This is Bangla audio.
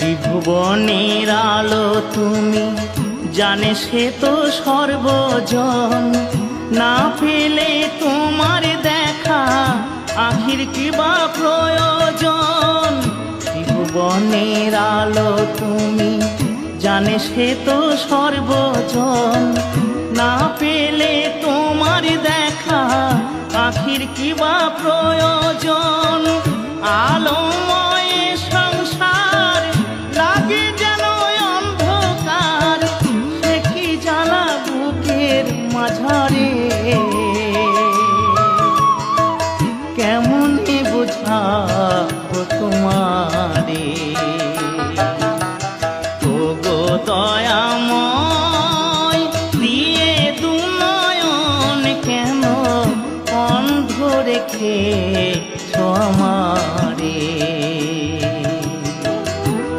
ত্রিভুবনের আলো তুমি, জানে সে তো সর্বজন। না পেলে তোমার দেখা, আখির কি বা প্রয়োজন? ত্রিভুবনের আলো তুমি, জানে সে তো সর্বজন। না পেলে তোমার দেখা, আখির কি বা প্রয়োজন? মাঝারে। কেমনে বোঝাবো তোমারে? তোগো দয়াময় দিয়ে তুমায়ন কেন অন্ধ রেখে আমার